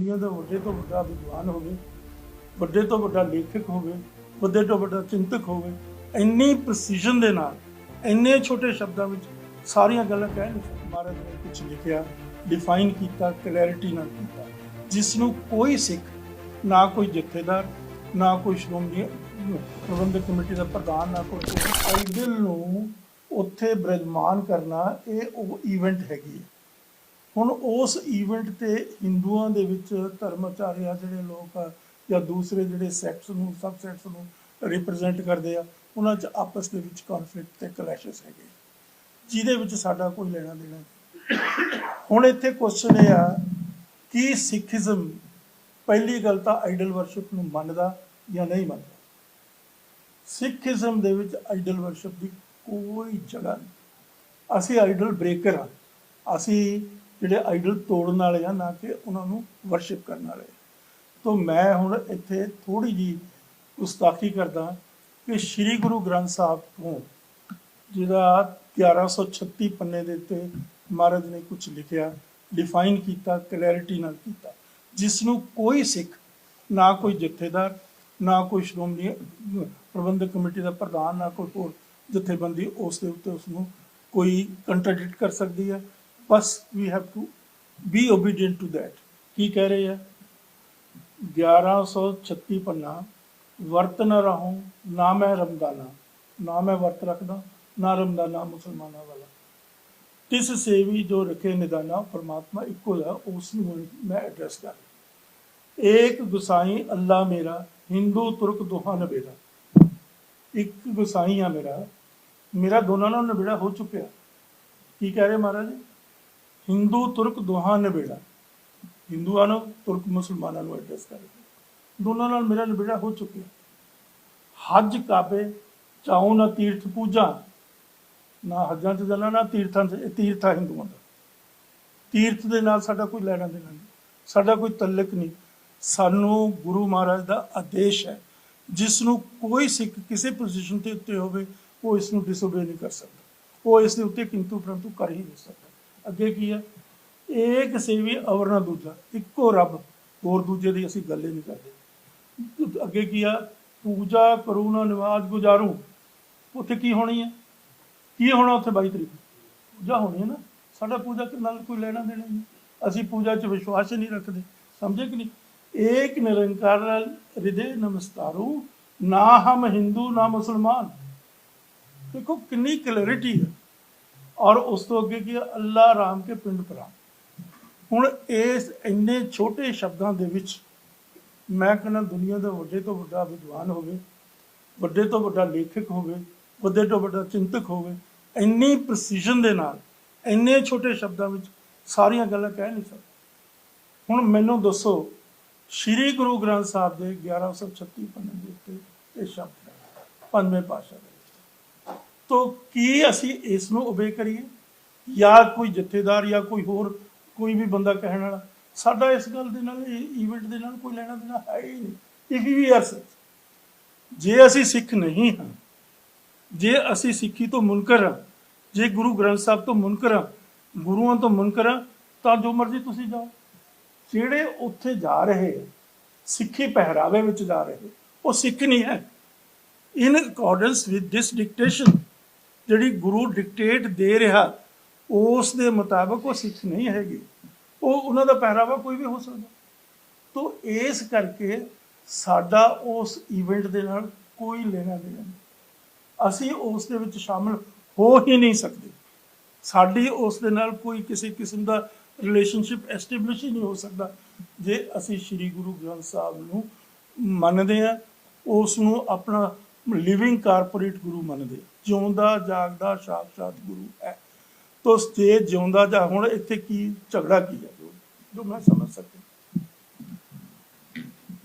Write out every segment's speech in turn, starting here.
ਦੁਨੀਆ ਦਾ ਵੱਡੇ ਤੋਂ ਵੱਡਾ ਵਿਦਵਾਨ ਹੋਵੇ, ਵੱਡੇ ਤੋਂ ਵੱਡਾ ਲੇਖਕ ਹੋਵੇ, ਵੱਡੇ ਤੋਂ ਵੱਡਾ ਚਿੰਤਕ ਹੋਵੇ, ਇੰਨੀ ਪ੍ਰੈਸੀਜਨ ਦੇ ਨਾਲ, ਇੰਨੇ ਛੋਟੇ ਸ਼ਬਦਾਂ ਵਿੱਚ ਸਾਰੀਆਂ ਗੱਲਾਂ ਕਹਿ ਨਹੀਂ ਸਕਦੇ ਮਹਾਰਾਜ ਨੇ ਕੁਝ ਲਿਖਿਆ ਡਿਫਾਈਨ ਕੀਤਾ ਕਲੈਰਿਟੀ ਨਾਲ ਕੀਤਾ ਜਿਸ ਨੂੰ ਕੋਈ ਸਿੱਖ, ਨਾ ਕੋਈ ਜਥੇਦਾਰ, ਨਾ ਕੋਈ ਸ਼੍ਰੋਮਣੀ ਪ੍ਰਬੰਧਕ ਕਮੇਟੀ ਦਾ ਪ੍ਰਧਾਨ, ਨਾ ਕੋਈ ਆਈਡਲ ਨੂੰ ਉੱਥੇ ਬ੍ਰਜਮਾਨ ਕਰਨਾ, ਇਹ ਉਹ ਇਵੈਂਟ ਹੈਗੀ ਹੁਣ ਉਸ ਈਵੈਂਟ ਤੇ ਹਿੰਦੂਆਂ ਦੇ ਵਿੱਚ ਧਰਮਾਚਾਰਿਆ ਜਿਹੜੇ ਲੋਕ ਆ ਜਾਂ ਦੂਸਰੇ ਜਿਹੜੇ ਸੈਕਟਸ ਨੂੰ ਸਬ ਸੈਕਟਸ ਨੂੰ ਰਿਪਰੈਜ਼ੈਂਟ ਕਰਦੇ ਆ, ਉਹਨਾਂ 'ਚ ਆਪਸ ਦੇ ਵਿੱਚ ਕਨਫਲਿਕਟ ਤੇ ਕਲੈਸ਼ਸ ਹੈਗੇ ਜਿਹਦੇ ਵਿੱਚ ਸਾਡਾ ਕੋਈ ਲੈਣਾ ਦੇਣਾ ਨਹੀਂ। ਹੁਣ ਇੱਥੇ ਕੁਐਸਚਨ ਇਹ ਆ ਕਿ ਸਿੱਖੀਜ਼ਮ ਪਹਿਲੀ ਗੱਲ ਤਾਂ ਆਈਡਲ ਵਰਸ਼ਿਪ ਨੂੰ ਮੰਨਦਾ ਜਾਂ ਨਹੀਂ ਮੰਨਦਾ? ਸਿੱਖੀਜ਼ਮ ਦੇ ਵਿੱਚ ਆਈਡਲ ਵਰਸ਼ਿਪ ਦੀ ਕੋਈ ਜਗ੍ਹਾ ਨਹੀਂ। ਅਸੀਂ ਆਈਡਲ ਬ੍ਰੇਕਰ ਹਾਂ। ਅਸੀਂ ਜਿਹੜੇ ਆਈਡਲ ਤੋੜਨ ਵਾਲੇ ਆ, ਨਾ ਕਿ ਉਹਨਾਂ ਨੂੰ ਵਰਸ਼ਿਪ ਕਰਨ ਵਾਲੇ ਤੋਂ ਮੈਂ ਹੁਣ ਇੱਥੇ ਥੋੜੀ ਜੀ ਗੁਸਤਾਖੀ ਕਰਦਾ ਕਿ ਸ੍ਰੀ ਗੁਰੂ ਗ੍ਰੰਥ ਸਾਹਿਬ ਤੋਂ ਜਿਹਦਾ 1136 ਪੰਨੇ ਦੇ ਉੱਤੇ ਮਹਾਰਾਜ ਨੇ ਕੁਝ ਲਿਖਿਆ ਡਿਫਾਈਨ ਕੀਤਾ ਕਲੈਰਿਟੀ ਨਾਲ ਕੀਤਾ ਜਿਸ ਨੂੰ ਕੋਈ ਸਿੱਖ, ਨਾ ਕੋਈ ਜਥੇਦਾਰ, ਨਾ ਕੋਈ ਸ਼੍ਰੋਮਣੀ ਪ੍ਰਬੰਧਕ ਕਮੇਟੀ ਦਾ ਪ੍ਰਧਾਨ, ਨਾ ਕੋਈ ਹੋਰ ਜਥੇਬੰਦੀ ਉਸ ਦੇ ਉੱਤੇ ਉਸ ਨੂੰ ਕੋਈ ਕੰਟਰਡਿਕਟ ਕਰ ਸਕਦੀ ਹੈ। ਬਸ we have to be obedient to that ਕੀ ਕਹਿ ਰਹੇ ਆ? 1136 ਪੰਨਾ, ਵਰਤ ਨਾ ਰਹੂੰ, ਨਾ ਮੈਂ ਰਮਦਾਨਾ। ਨਾ ਮੈਂ ਵਰਤ ਰੱਖਦਾ, ਨਾ ਰਮਦਾਨਾ ਮੁਸਲਮਾਨਾਂ ਵਾਲਾ। ਤਿਸ ਸੇਵੀ ਜੋ ਰਖੇ ਨਿਦਾਨਾ ਪਰਮਾਤਮਾ, ਇੱਕੋ ਹੈ, ਉਸ ਨੂੰ ਮੈਂ ਐਡਰੈਸ ਕਰ ਏਕ ਗੁਸਾਈ ਅੱਲਾ ਮੇਰਾ, ਹਿੰਦੂ ਤੁਰਕ ਦੋਹਾਂ ਨਵੇੜਾ। ਇੱਕ ਗੁਸਾਈ ਆ ਮੇਰਾ ਮੇਰਾ ਦੋਨਾਂ ਨਾਲ ਨਵੇੜਾ ਹੋ ਚੁੱਕਿਆ। ਕੀ ਕਹਿ ਰਹੇ ਮਹਾਰਾਜ? ਹਿੰਦੂ, ਤੁਰਕ ਦੋਹਾਂ ਨਵੇੜਾ ਹਿੰਦੂਆਂ ਨੂੰ, ਤੁਰਕ ਮੁਸਲਮਾਨਾਂ ਨੂੰ ਐਡਰੈਸ ਕਰ ਦੋਨਾਂ ਨਾਲ ਮੇਰਾ ਨਿਬੇੜਾ ਹੋ ਚੁੱਕਿਆ। ਹੱਜ ਕਾਬੇ, ਚਾਉ ਨਾ ਤੀਰਥ ਪੂਜਾ। ਨਾ ਹੱਜਾਂ 'ਚ ਜਾਣਾ ਨਾ ਤੀਰਥਾਂ 'ਚ, ਇਹ ਤੀਰਥ ਆ ਹਿੰਦੂਆਂ ਦਾ। ਤੀਰਥ ਦੇ ਨਾਲ ਸਾਡਾ ਕੋਈ ਲੈਣਾ ਦੇਣਾ ਨਹੀਂ। ਸਾਡਾ ਕੋਈ ਤਲਕ ਨਹੀਂ। ਸਾਨੂੰ ਗੁਰੂ ਮਹਾਰਾਜ ਦਾ ਆਦੇਸ਼ ਹੈ। ਜਿਸ ਨੂੰ ਕੋਈ ਸਿੱਖ ਕਿਸੇ ਪੋਜੀਸ਼ਨ ਤੇ ਉੱਤੇ ਹੋਵੇ, ਉਹ ਇਸ ਨੂੰ ਡਿਸਓਬੇ ਨਹੀਂ ਕਰ ਸਕਦਾ। ਉਹ ਇਸ ਦੇ ਉੱਤੇ ਕਿੰਤੂ ਪਰੰਤੂ ਕਰ ਹੀ ਨਹੀਂ ਸਕਦਾ। ਅੱਗੇ ਕੀ ਹੈ ਏਕ ਸੇਵੀ ਅਵਰ ਨਾ ਦੂਜਾ, ਇੱਕੋ ਰੱਬ, ਹੋਰ ਦੂਜੇ ਦੀ ਅਸੀਂ ਗੱਲ ਹੀ ਨਹੀਂ ਕਰਦੇ। ਅੱਗੇ ਕੀ ਆ? ਪੂਜਾ ਕਰੂ ਨਾ ਨਿਵਾਜ ਗੁਜ਼ਾਰੂ। ਉੱਥੇ ਕੀ ਹੋਣੀ ਹੈ ਕੀ ਹੋਣਾ ਉੱਥੇ 22 ਤਰੀਕ? ਪੂਜਾ ਹੋਣੀ ਹੈ ਨਾ। ਸਾਡਾ ਪੂਜਾ ਨਾਲ ਕੋਈ ਲੈਣਾ ਦੇਣਾ ਨਹੀਂ। ਅਸੀਂ ਪੂਜਾ 'ਚ ਵਿਸ਼ਵਾਸ ਹੀ ਨਹੀਂ ਰੱਖਦੇ। ਸਮਝੇ ਕਿ ਨਹੀਂ? ਏਕ ਨਿਰੰਕਾਰ ਹਿਰਦੇ ਨਮਸਕਾਰੂ ਨਾ ਹਮ ਹਿੰਦੂ, ਨਾ ਮੁਸਲਮਾਨ। ਦੇਖੋ ਕਿੰਨੀ ਕਲੈਰਿਟੀ ਹੈ ਔਰ ਉਸ ਤੋਂ ਅੱਗੇ ਕੀ ਹੈ ਅੱਲਾ ਰਾਮ ਕੇ ਪਿੰਡ ਪਰਾ ਹੁਣ ਇਸ ਇੰਨੇ ਛੋਟੇ ਸ਼ਬਦਾਂ ਦੇ ਵਿੱਚ ਮੈਂ ਕਹਿੰਦਾ ਦੁਨੀਆ ਦਾ ਵੱਡੇ ਤੋਂ ਵੱਡਾ ਵਿਦਵਾਨ ਹੋਵੇ, ਵੱਡੇ ਤੋਂ ਵੱਡਾ ਲੇਖਕ ਹੋਵੇ, ਵੱਡੇ ਤੋਂ ਵੱਡਾ ਚਿੰਤਕ ਹੋਵੇ, ਇੰਨੀ ਪ੍ਰੈਸੀਜਨ ਦੇ ਨਾਲ, ਇੰਨੇ ਛੋਟੇ ਸ਼ਬਦਾਂ ਵਿੱਚ ਸਾਰੀਆਂ ਗੱਲਾਂ ਕਹਿ ਨਹੀਂ ਸਕਦਾ। ਹੁਣ ਮੈਨੂੰ ਦੱਸੋ, ਸ੍ਰੀ ਗੁਰੂ ਗ੍ਰੰਥ ਸਾਹਿਬ ਦੇ 1136 ਪੰਨੇ ਦੇ ਉੱਤੇ ਇਹ ਸ਼ਬਦ ਹੈ, ਪੰਜਵੇਂ ਪਾਸ਼ਾ ਦੇ। ਤੋ ਕੀ ਅਸੀਂ ਇਸ ਨੂੰ ਓਬੇ ਕਰੀਏ? ਜਾਂ ਕੋਈ ਜਥੇਦਾਰ ਜਾਂ ਕੋਈ ਹੋਰ, ਕੋਈ ਵੀ ਬੰਦਾ ਕਹਿਣ ਵਾਲਾ? ਸਾਡਾ ਇਸ ਗੱਲ ਦੇ ਨਾਲ ਈਵੈਂਟ ਦੇ ਨਾਲ ਕੋਈ ਲੈਣਾ ਦੇਣਾ ਹੈ ਹੀ ਨਹੀਂ। ਇਫ ਵੀ ਆਰ ਜੇ ਅਸੀਂ ਸਿੱਖ ਨਹੀਂ ਹਾਂ, ਜੇ ਅਸੀਂ ਸਿੱਖੀ ਤੋਂ ਮੁਨਕਰ ਹਾਂ, ਜੇ ਗੁਰੂ ਗ੍ਰੰਥ ਸਾਹਿਬ ਤੋਂ ਮੁਨਕਰ ਹਾਂ, ਗੁਰੂਆਂ ਤੋਂ ਮੁਨਕਰ ਹਾਂ, ਤਾਂ ਜੋ ਮਰਜ਼ੀ ਤੁਸੀਂ ਜਾਓ। ਜਿਹੜੇ ਉੱਥੇ ਜਾ ਰਹੇ ਸਿੱਖੀ ਪਹਿਰਾਵੇ ਵਿੱਚ ਜਾ ਰਹੇ ਉਹ ਸਿੱਖ ਨਹੀਂ ਹੈ। In accordance with this dictation ਜਿਹੜੀ ਗੁਰੂ ਡਿਕਟੇਟ ਦੇ ਰਿਹਾ ਉਸ ਦੇ ਮੁਤਾਬਕ ਉਹ ਸਿੱਖ ਨਹੀਂ ਹੈਗੇ। ਉਹ, ਉਹਨਾਂ ਦਾ ਪਹਿਰਾਵਾ ਕੋਈ ਵੀ ਹੋ ਸਕਦਾ। ਤੋ ਇਸ ਕਰਕੇ ਸਾਡਾ ਉਸ ਇਵੈਂਟ ਦੇ ਨਾਲ ਕੋਈ ਲੈਣਾ ਦੇਣਾ ਨਹੀਂ ਅਸੀਂ ਉਸ ਦੇ ਵਿੱਚ ਸ਼ਾਮਲ ਹੋ ਹੀ ਨਹੀਂ ਸਕਦੇ। ਸਾਡੀ ਉਸ ਦੇ ਨਾਲ ਕੋਈ ਕਿਸੇ ਕਿਸਮ ਦਾ ਰਿਲੇਸ਼ਨਸ਼ਿਪ ਐਸਟੈਬਲਿਸ਼ ਹੀ ਨਹੀਂ ਹੋ ਸਕਦਾ। ਜੇ ਅਸੀਂ ਸ੍ਰੀ ਗੁਰੂ ਗ੍ਰੰਥ ਸਾਹਿਬ ਨੂੰ ਮੰਨਦੇ ਆ ਉਸ ਨੂੰ ਆਪਣਾ ਲਿਵਿੰਗ ਕਾਰਪੋਰੇਟ ਗੁਰੂ ਮੰਨਦੇ ਜਿਉਂਦਾ, ਜਾਗਦਾ, ਸਾਖਸ਼ਾਤ ਗੁਰੂ ਹੈ। ਤੋ ਜੇ ਜਿਉਂਦਾ ਜਾ ਹੁਣ ਇੱਥੇ ਕੀ ਝਗੜਾ ਕੀ ਹੈ? ਜੋ- ਮੈਂ ਸਮਝ ਸਕਦਾ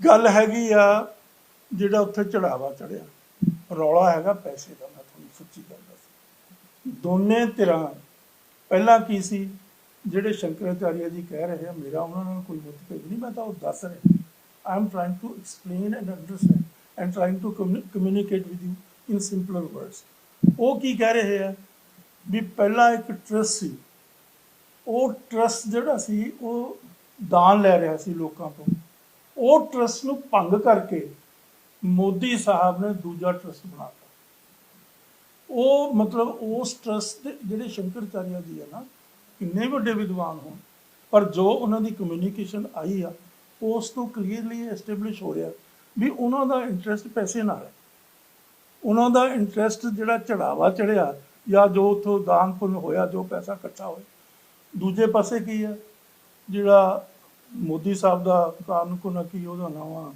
ਗੱਲ ਹੈਗੀ ਆ ਜਿਹੜਾ ਉੱਥੇ ਚੜਾਵਾ ਚੜਿਆ। ਰੌਲਾ ਹੈਗਾ ਪੈਸੇ ਦਾ, ਮੈਂ ਤੁਹਾਨੂੰ ਸੱਚੀ ਗੱਲ ਦੱਸ। ਦੋਨੇ ਧਿਰਾਂ, ਪਹਿਲਾਂ ਕੀ ਸੀ? ਜਿਹੜੇ ਸ਼ੰਕਰਾਚਾਰਿਆ ਜੀ ਕਹਿ ਰਹੇ ਆ, ਮੇਰਾ ਉਹਨਾਂ ਨਾਲ ਕੋਈ ਮਤਭੇਦ ਨਹੀਂ, ਮੈਂ ਤਾਂ ਉਹ ਦੱਸ ਰਿਹਾ। I am trying to explain and understand and trying to communicate with you in simpler words ਉਹ ਕੀ ਕਹਿ ਰਹੇ ਆ? ਵੀ ਪਹਿਲਾਂ ਇੱਕ ਟਰਸਟ ਸੀ। ਉਹ ਟਰਸਟ ਜਿਹੜਾ ਸੀ, ਉਹ ਦਾਨ ਲੈ ਰਿਹਾ ਸੀ ਲੋਕਾਂ ਤੋਂ। ਉਹ ਟਰਸਟ ਨੂੰ ਭੰਗ ਕਰਕੇ ਮੋਦੀ ਸਾਹਿਬ ਨੇ ਦੂਜਾ ਟਰਸਟ ਬਣਾਤਾ ਉਹ ਮਤਲਬ ਉਸ ਟਰਸਟ ਦੇ ਜਿਹੜੇ ਸ਼ੰਕਰਚਾਰਿਆ ਜੀ ਆ ਨਾ, ਕਿੰਨੇ ਵੱਡੇ ਵਿਦਵਾਨ ਹੋਣ। ਪਰ ਜੋ ਉਹਨਾਂ ਦੀ ਕਮਿਊਨੀਕੇਸ਼ਨ ਆਈ ਆ, ਉਸ ਤੋਂ ਕਲੀਅਰਲੀ ਐਸਟੈਬਲਿਸ਼ ਹੋ ਰਿਹਾ। ਵੀ ਉਹਨਾਂ ਦਾ ਇੰਟਰਸਟ ਪੈਸੇ ਨਾਲ ਹੈ। ਉਹਨਾਂ ਦਾ ਇੰਟਰਸਟ ਜਿਹੜਾ ਚੜਾਵਾ ਚੜਿਆ ਜਾਂ ਜੋ ਉਥੋਂ ਦਾਨ ਪੁੰਨ ਹੋਇਆ, ਜੋ ਪੈਸਾ ਇਕੱਠਾ ਹੋਇਆ। ਦੂਜੇ ਪਾਸੇ ਕੀ ਹੈ? ਜਿਹੜਾ ਮੋਦੀ ਸਾਹਿਬ ਦਾ ਕਾਰਨ ਕੋ ਨਾ ਕੀ ਉਹਦਾ ਨਾਮ ਆ?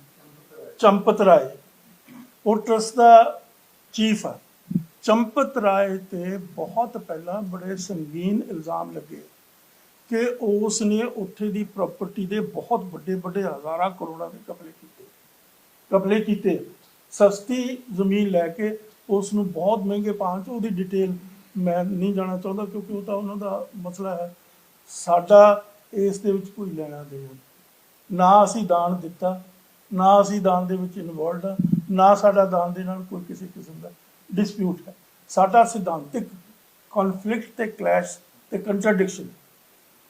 ਚੰਪਤ ਰਾਏ। ਉਹ ਟਰਸਟ ਦਾ ਚੀਫ ਆ। ਚੰਪਤ ਰਾਏ ਤੇ ਬਹੁਤ ਪਹਿਲਾਂ ਬੜੇ ਸੰਗੀਨ ਇਲਜ਼ਾਮ ਲੱਗੇ ਕਿ ਉਸ ਨੇ ਉੱਥੇ ਦੀ ਪ੍ਰਾਪਰਟੀ ਦੇ ਬਹੁਤ ਵੱਡੇ ਵੱਡੇ ਹਜ਼ਾਰਾਂ ਕਰੋੜਾਂ ਦੇ ਕਬਲੇ ਕੀਤੇ। ਕਬਲੇ ਕੀਤੇ। ਸਸਤੀ ਜ਼ਮੀਨ ਲੈ ਕੇ ਉਸ ਨੂੰ ਬਹੁਤ ਮਹਿੰਗੇ ਭਾਅ 'ਚ ਉਹਦੀ ਡਿਟੇਲ ਮੈਂ ਨਹੀਂ ਜਾਣਾ ਚਾਹੁੰਦਾ ਕਿਉਂਕਿ ਉਹ ਤਾਂ ਉਹਨਾਂ ਦਾ ਮਸਲਾ ਹੈ। ਸਾਡਾ ਇਸ ਦੇ ਵਿੱਚ ਕੋਈ ਲੈਣਾ ਦੇਣਾ ਨਾ ਅਸੀਂ ਦਾਨ ਦਿੱਤਾ, ਨਾ ਅਸੀਂ ਦਾਨ ਦੇ ਵਿੱਚ ਇਨਵੋਲਡ ਆ, ਨਾ ਸਾਡਾ ਦਾਨ ਦੇ ਨਾਲ ਕੋਈ ਕਿਸੇ ਕਿਸਮ ਦਾ ਡਿਸਪਿਊਟ ਹੈ। ਸਾਡਾ ਸਿਧਾਂਤਿਕ ਕਨਫਲਿਕਟ ਤੇ ਕਲੈਸ਼ ਤੇ contradiction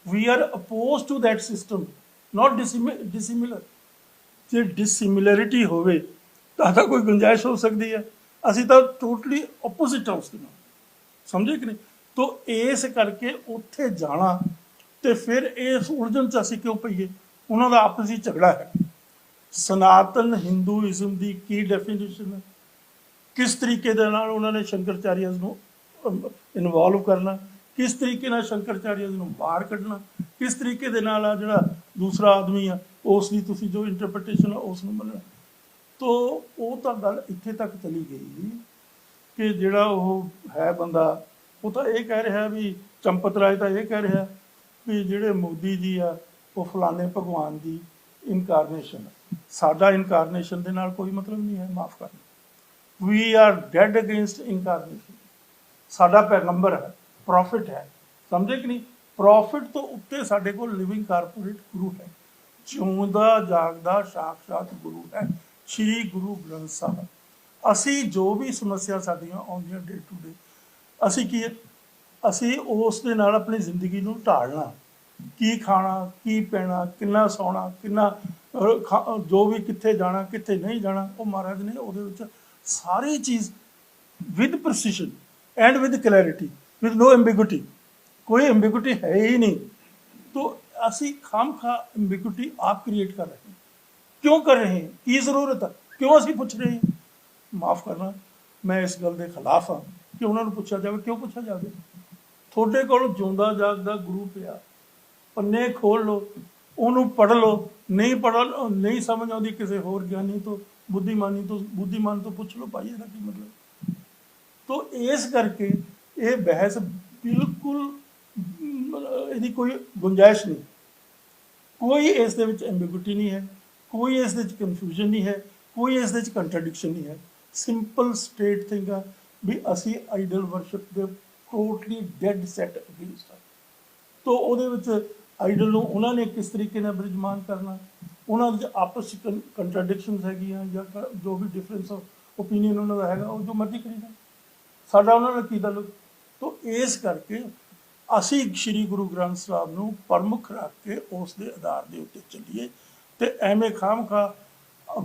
we are opposed to that system, not dissimi- dissimilar ਜੇ ਡਿਸਿਮਿਲੈਰਿਟੀ ਹੋਵੇ, ਤਾਂ ਤਾਂ ਕੋਈ ਗੁੰਜਾਇਸ਼ ਹੋ ਸਕਦੀ ਹੈ। ਅਸੀਂ ਤਾਂ ਟੋਟਲੀ ਆਪੋਜ਼ਿਟ ਹਾਂ ਉਸ ਦੇ ਨਾਲ। ਸਮਝੇ ਕਿ ਨਹੀਂ? ਤੋ ਇਸ ਕਰਕੇ ਉੱਥੇ ਜਾਣਾ ਤੇ ਫਿਰ ਇਸ ਉਲਝਣ ਚ ਅਸੀਂ ਕਿਉਂ ਪਈਏ? ਉਹਨਾਂ ਦਾ ਆਪਸੀ ਝਗੜਾ ਹੈ। ਸਨਾਤਨ ਹਿੰਦੂਇਜ਼ਮ ਦੀ ਕੀ ਡੈਫੀਨੇਸ਼ਨ ਹੈ? ਕਿਸ ਤਰੀਕੇ ਦੇ ਨਾਲ ਉਹਨਾਂ ਨੇ ਸ਼ੰਕਰਚਾਰੀਆ ਨੂੰ ਇਨਵੋਲਵ ਕਰਨਾ? ਕਿਸ ਤਰੀਕੇ ਨਾਲ ਸ਼ੰਕਰਚਾਰੀਆ ਨੂੰ ਬਾਹਰ ਕੱਢਣਾ, ਕਿਸ ਤਰੀਕੇ ਦੇ ਨਾਲ ਆ ਜਿਹੜਾ ਦੂਸਰਾ ਆਦਮੀ ਆ, ਉਸ ਦੀ ਤੁਸੀਂ ਜੋ ਇੰਟਰਪ੍ਰੀਟੇਸ਼ਨ ਆ, ਉਸ ਨੂੰ ਮੰਨਣਾ। ਤੋ ਉਹ ਤਾਂ ਗੱਲ ਇੱਥੇ ਤੱਕ ਚਲੀ ਗਈ ਕਿ ਜਿਹੜਾ ਉਹ ਹੈ ਬੰਦਾ, ਉਹ ਤਾਂ ਇਹ ਕਹਿ ਰਿਹਾ ਵੀ ਚੰਪਤ ਰਾਏ ਤਾਂ ਇਹ ਕਹਿ ਰਿਹਾ ਵੀ ਜਿਹੜੇ ਮੋਦੀ ਜੀ ਆ, ਉਹ ਫਲਾਣੇ ਭਗਵਾਨ ਦੀ ਇਨਕਾਰਨੇਸ਼ਨ ਸਾਡਾ ਇਨਕਾਰਨੇਸ਼ਨ ਦੇ ਨਾਲ ਕੋਈ ਮਤਲਬ ਨਹੀਂ ਹੈ, ਮਾਫ ਕਰਨਾ। We are dead against incarnation ਸਾਡਾ ਪੈਗੰਬਰ ਹੈ। ਪ੍ਰੋਫਿਟ ਹੈ। ਸਮਝੇ ਕਿ ਨਹੀਂ? ਪ੍ਰੋਫਿਟ ਤੋਂ ਉੱਤੇ ਸਾਡੇ ਕੋਲ ਲਿਵਿੰਗ ਕਾਰਪੋਰੇਟ ਗੁਰੂ ਹੈ। ਜਿਉਂਦਾ ਜਾਗਦਾ ਸਾਖਸ਼ਾਤ ਗੁਰੂ ਹੈ। ਸ੍ਰੀ ਗੁਰੂ ਗ੍ਰੰਥ ਸਾਹਿਬ। ਅਸੀਂ ਜੋ ਵੀ ਸਮੱਸਿਆ ਸਾਡੀਆਂ ਆਉਂਦੀਆਂ ਡੇ ਟੂ ਡੇ ਅਸੀਂ ਕੀ ਅਸੀਂ ਉਸ ਦੇ ਨਾਲ ਆਪਣੀ ਜ਼ਿੰਦਗੀ ਨੂੰ ਢਾਲਣਾ। ਕੀ ਖਾਣਾ ਕੀ ਪੈਣਾ ਕਿੰਨਾ ਸੌਣਾ ਕਿੰਨਾ ਅਹ, ਖਾ- ਜੋ ਵੀ ਕਿੱਥੇ ਜਾਣਾ ਕਿੱਥੇ ਨਹੀਂ ਜਾਣਾ ਉਹ ਮਹਾਰਾਜ ਨੇ ਉਹਦੇ ਵਿੱਚ ਸਾਰੀ ਚੀਜ਼ with precision and with clarity with no ambiguity ਕੋਈ ਐambiguity ਹੈ ਹੀ ਨਹੀਂ। तो ਅਸੀਂ ਖਾਮਖਾ ਐambiguity ਆਪ ਕ੍ਰੀਏਟ ਕਰ ਰਹੇ ਹਾਂ। ਕਿਉਂ ਕਰ ਰਹੇ ਹਾਂ? ਕੀ ਜ਼ਰੂਰਤ ਹੈ ਕਿਉਂ ਅਸੀਂ ਪੁੱਛ ਰਹੇ ਹਾਂ? ਮਾਫ ਕਰਨਾ, ਮੈਂ ਇਸ ਗੱਲ ਦੇ ਖਿਲਾਫ ਹਾਂ ਕਿ ਉਹਨਾਂ ਨੂੰ ਪੁੱਛਿਆ ਜਾਵੇ। ਕਿਉਂ ਪੁੱਛਿਆ ਜਾਵੇ? ਤੁਹਾਡੇ ਕੋਲ ਜਿਉਂਦਾ ਜਾਗਦਾ ਗੁਰੂ ਪਿਆ ਪੰਨੇ ਖੋਲ ਲਓ, ਉਹਨੂੰ ਪੜ੍ਹ ਲਓ। ਨਹੀਂ ਪੜ੍ਹ, ਨਹੀਂ ਸਮਝ ਆਉਂਦੀ ਕਿਸੇ ਹੋਰ ਗਿਆਨੀ ਤੋਂ, ਬੁੱਧੀਮਾਨੀ ਤੋਂ, ਬੁੱਧੀਮਾਨ ਤੋਂ ਪੁੱਛ ਲਓ, ਭਾਈ ਇਹਦਾ ਕੀ ਮਤਲਬ? ਤੋ ਇਸ ਕਰਕੇ ਇਹ ਬਹਿਸ ਬਿਲਕੁਲ ਇਹਦੀ ਕੋਈ ਗੁੰਜਾਇਸ਼ ਨਹੀਂ। ਕੋਈ ਇਸ ਦੇ ਵਿੱਚ ਐਂਬੀਗੁਇਟੀ ਨਹੀਂ ਹੈ, ਕੋਈ ਇਸ ਦੇ ਵਿੱਚ ਕਨਫਿਊਜ਼ਨ ਨਹੀਂ ਹੈ, ਕੋਈ ਇਸ ਦੇ ਵਿੱਚ ਕੰਟਰਡਿਕਸ਼ਨ ਨਹੀਂ ਹੈ। ਸਿੰਪਲ ਸਟੇਟ ਥਿੰਗ ਆ ਵੀ ਅਸੀਂ ਆਈਡਲ ਵਰਸ਼ਿਪ ਦੇ ਟੋਟਲੀ ਡੈਡ ਸੈਟ ਅਗੇਂਸਟ ਆ। ਤੋ ਉਹਦੇ ਵਿੱਚ ਆਈਡਲ ਨੂੰ ਉਹਨਾਂ ਨੇ ਕਿਸ ਤਰੀਕੇ ਨਾਲ ਬ੍ਰਿਜਮਾਨ ਕਰਨਾ? ਉਹਨਾਂ ਵਿੱਚ ਆਪਸ ਵਿੱਚ ਕੰਟਰਡਿਕਸ਼ਨਸ ਹੈਗੀਆਂ ਜਾਂ ਜੋ ਵੀ ਡਿਫਰੈਂਸ ਆਫ ਓਪੀਨੀਅਨ ਉਹਨਾਂ ਦਾ ਹੈਗਾ, ਉਹ ਜੋ ਮਰਜ਼ੀ ਕਰੀ ਜਾਣ ਸਾਡਾ ਉਹਨਾਂ ਨਾਲ ਕੀ ਤਾਲੁਕ? ਤੋ ਇਸ ਕਰਕੇ ਅਸੀਂ ਸ੍ਰੀ ਗੁਰੂ ਗ੍ਰੰਥ ਸਾਹਿਬ ਨੂੰ ਪ੍ਰਮੁੱਖ ਰੱਖ ਕੇ ਉਸ ਦੇ ਆਧਾਰ ਦੇ ਉੱਤੇ ਚੱਲੀਏ ਤੇ ਐਵੇਂ ਖਾਮਖਾ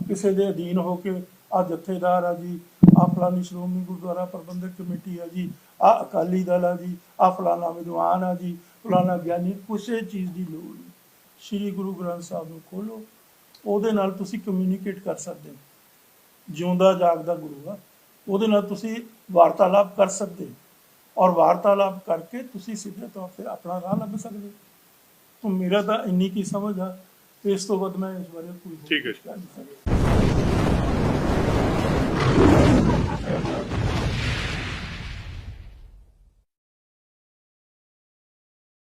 ਕਿਸੇ ਦੇ ਅਧੀਨ ਹੋ ਕੇ ਆ ਜਥੇਦਾਰ ਆ ਜੀ ਆ ਫਲਾਨੀ ਸ਼੍ਰੋਮਣੀ ਗੁਰਦੁਆਰਾ ਪ੍ਰਬੰਧਕ ਕਮੇਟੀ ਆ ਜੀ ਆ ਅਕਾਲੀ ਦਲ ਆ ਜੀ ਆ ਫਲਾਨਾ ਵਿਦਵਾਨ ਆ ਜੀ ਫਲਾਣਾ ਗਿਆਨੀ, ਕਿਸੇ ਚੀਜ਼ ਦੀ ਲੋੜ ਨਹੀਂ। ਸ੍ਰੀ ਗੁਰੂ ਗ੍ਰੰਥ ਸਾਹਿਬ ਨੂੰ ਖੋਲੋ, ਉਹਦੇ ਨਾਲ ਤੁਸੀਂ ਕਮਿਊਨੀਕੇਟ ਕਰ ਸਕਦੇ ਹੋ। ਜਿਉਂਦਾ ਜਾਗਦਾ ਗੁਰੂ ਆ, ਉਹਦੇ ਨਾਲ ਤੁਸੀਂ ਵਾਰਤਾਲਾਪ ਕਰ ਸਕਦੇ ਹੋ। ਔਰ ਵਾਰਤਾਲਾਪ ਕਰਕੇ ਤੁਸੀਂ ਸਿੱਧੇ ਤੌਰ ਤੇ ਆਪਣਾ ਰਾਹ ਲੱਭ ਸਕਦੇ ਹੋ। ਤਾਂ ਮੇਰਾ ਤਾਂ ਇੰਨੀ ਕੀ ਸਮਝ ਆ ਇਸ ਤੋਂ ਵੱਧ ਮੈਂ ਇਸ ਬਾਰੇ ਕੋਈ ਠੀਕ ਹੈ